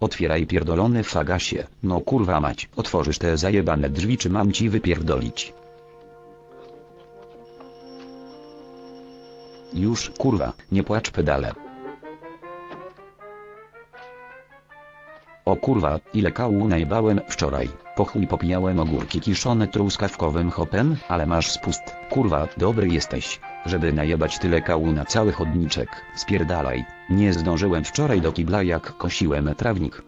Otwieraj pierdolony fagasie. No kurwa mać. Otworzysz te zajebane drzwi czy mam ci wypierdolić? Już kurwa, nie płacz pedale. O kurwa, ile kału najbałem wczoraj. Po chuj popijałem ogórki kiszone truskawkowym hopem, ale masz spust. Kurwa, dobry jesteś. Żeby najebać tyle kału na cały chodniczek, spierdalaj. Nie zdążyłem wczoraj do kibla jak kosiłem trawnik.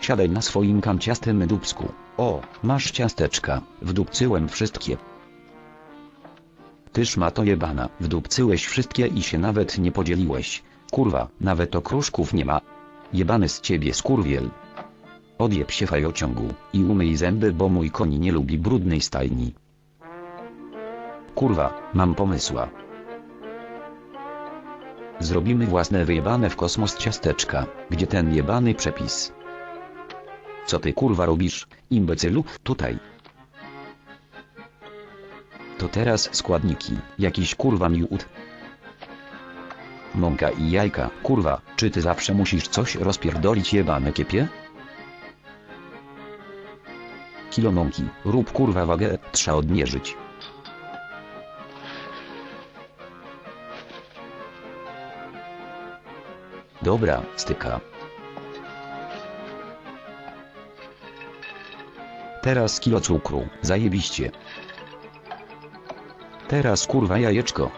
Siadaj na swoim kanciastym dubsku. O, masz ciasteczka, wdupcyłem wszystkie. Ty szmato jebana, wdupcyłeś wszystkie i się nawet nie podzieliłeś. Kurwa, nawet okruszków nie ma. Jebany z ciebie skurwiel. Odjeb się fajociągu i umyj zęby, bo mój koń nie lubi brudnej stajni. Kurwa, mam pomysła. Zrobimy własne wyjebane w kosmos ciasteczka, gdzie ten jebany przepis. Co ty kurwa robisz, imbecylu, tutaj? To teraz składniki, jakiś kurwa miód. Mąka i jajka, kurwa, czy ty zawsze musisz coś rozpierdolić jebane kiepie? Kilo mąki, rób kurwa wagę, trzeba odmierzyć. Dobra, styka. Teraz kilo cukru, zajebiście. Teraz kurwa jajeczko.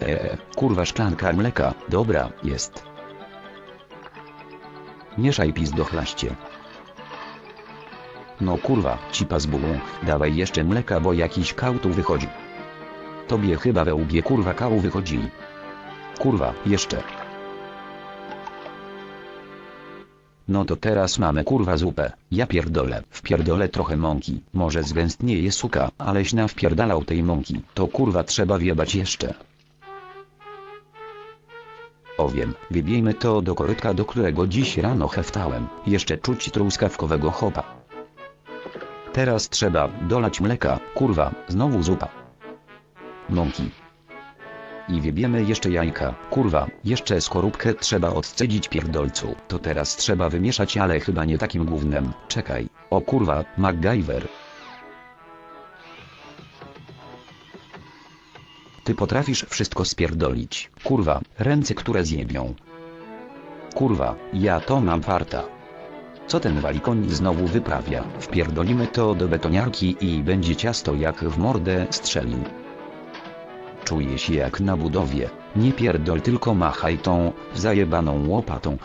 Eee, kurwa szklanka mleka, dobra, jest. Mieszaj pis do chlaście. No kurwa, cipa z bułą, dawaj jeszcze mleka, bo jakiś kał tu wychodzi. Tobie chyba we łbie kurwa kału wychodzi. Kurwa, jeszcze. No to teraz mamy kurwa zupę, ja pierdolę, wpierdolę trochę mąki, może zgęstnieje suka, aleś nam wpierdalał tej mąki, to kurwa trzeba wiebać jeszcze. O wiem, wybiejmy to do korytka, do którego dziś rano heftałem, jeszcze czuć truskawkowego chopa. Teraz trzeba dolać mleka, kurwa, znowu zupa. Mąki. I wiebiemy jeszcze jajka, kurwa, jeszcze skorupkę trzeba odcedzić pierdolcu. To teraz trzeba wymieszać, ale chyba nie takim gównem. Czekaj, o kurwa, MacGyver. Ty potrafisz wszystko spierdolić, kurwa, ręce które zjebią. Kurwa, ja to mam farta. Co ten walikoń znowu wyprawia? Wpierdolimy to do betoniarki i będzie ciasto jak w mordę strzelił. Czuję się jak na budowie. Nie pierdol tylko machaj tą zajebaną łopatą.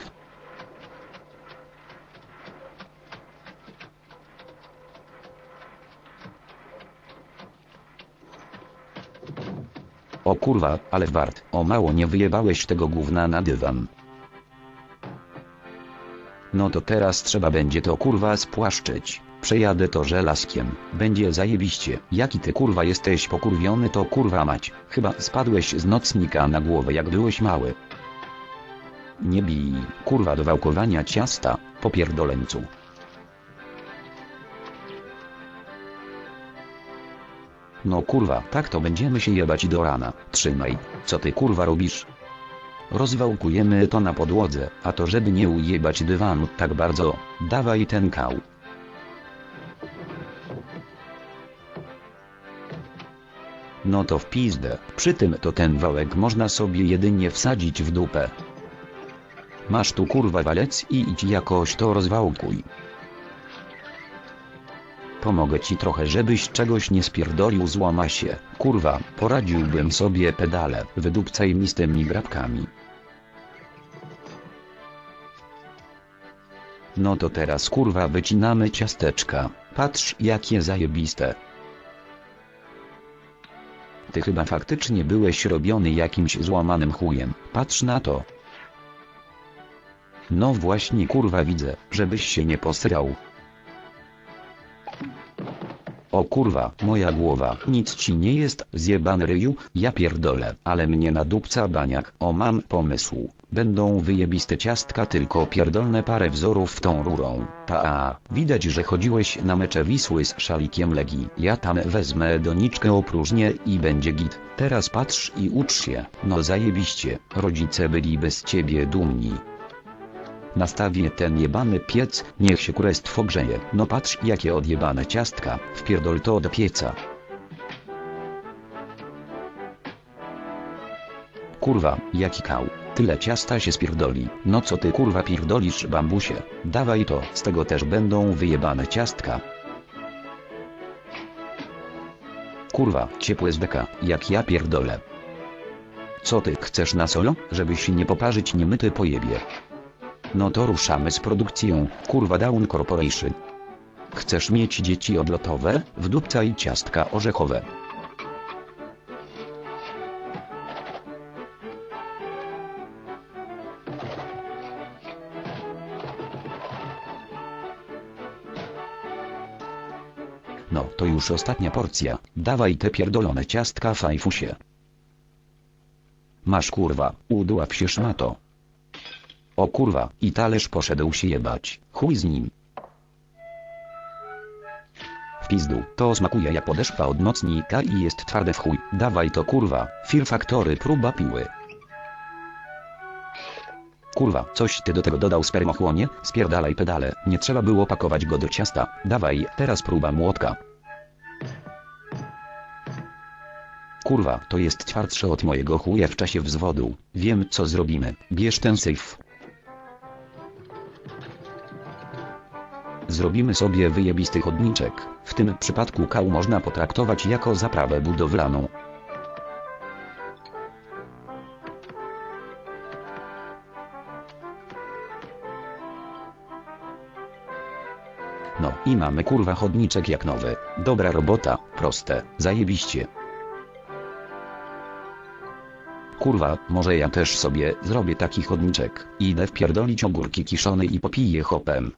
O kurwa, ale wart, o mało nie wyjebałeś tego gówna na dywan. No to teraz trzeba będzie to kurwa spłaszczyć. Przejadę to żelazkiem. Będzie zajebiście. Jaki ty kurwa jesteś pokurwiony to kurwa mać. Chyba spadłeś z nocnika na głowę jak byłeś mały. Nie bij, kurwa do wałkowania ciasta, popierdoleńcu. No kurwa, tak to będziemy się jebać do rana. Trzymaj, co ty kurwa robisz? Rozwałkujemy to na podłodze, a to żeby nie ujebać dywanu tak bardzo, dawaj ten kał. No to w pizdę, przy tym to ten wałek można sobie jedynie wsadzić w dupę. Masz tu kurwa walec i idź jakoś to rozwałkuj. Pomogę ci trochę żebyś czegoś nie spierdolił złama się, kurwa, poradziłbym sobie pedale, wydupcaj mi z tymi grabkami. No to teraz kurwa wycinamy ciasteczka, patrz jakie zajebiste. Ty chyba faktycznie byłeś robiony jakimś złamanym chujem, patrz na to. No właśnie kurwa widzę, żebyś się nie posrał. O kurwa, moja głowa, nic ci nie jest, zjebany ryju, ja pierdolę, ale mnie nadupca baniak, o mam pomysł. Będą wyjebiste ciastka tylko pierdolne parę wzorów tą rurą. Ta widać, że chodziłeś na mecze Wisły z szalikiem Legii. Ja tam wezmę doniczkę opróżnię i będzie git. Teraz patrz i ucz się. No zajebiście, rodzice byliby z ciebie dumni. Nastawię ten jebany piec, niech się kurestwo grzeje. No patrz jakie odjebane ciastka, wpierdol to do pieca. Kurwa, jaki kał. Tyle ciasta się spierdoli. No co ty kurwa pierdolisz bambusie? Dawaj to, z tego też będą wyjebane ciastka. Kurwa, ciepłe z beka, jak ja pierdolę. Co ty chcesz na solo, żeby się nie poparzyć niemyty pojebie? No to ruszamy z produkcją, kurwa Down Corporation. Chcesz mieć dzieci odlotowe, wdupca i ciastka orzechowe. No to już ostatnia porcja, dawaj te pierdolone ciastka fajfusie. Masz kurwa, udław się szmato. O kurwa, i talerz poszedł się jebać, chuj z nim. W pizdu, to smakuje jak podeszwa od nocnika i jest twarde w chuj. Dawaj to kurwa, Fear Factory próba piły. Kurwa, coś ty do tego dodał spermochłonie? Spierdalaj pedale, nie trzeba było pakować go do ciasta. Dawaj, teraz próba młotka. Kurwa, to jest twardsze od mojego chuja w czasie wzwodu. Wiem co zrobimy. Bierz ten syf. Zrobimy sobie wyjebisty chodniczek. W tym przypadku kał można potraktować jako zaprawę budowlaną. No i mamy kurwa chodniczek jak nowy. Dobra robota, proste, zajebiście. Kurwa, może ja też sobie zrobię taki chodniczek. Idę wpierdolić ogórki kiszone i popiję hopem.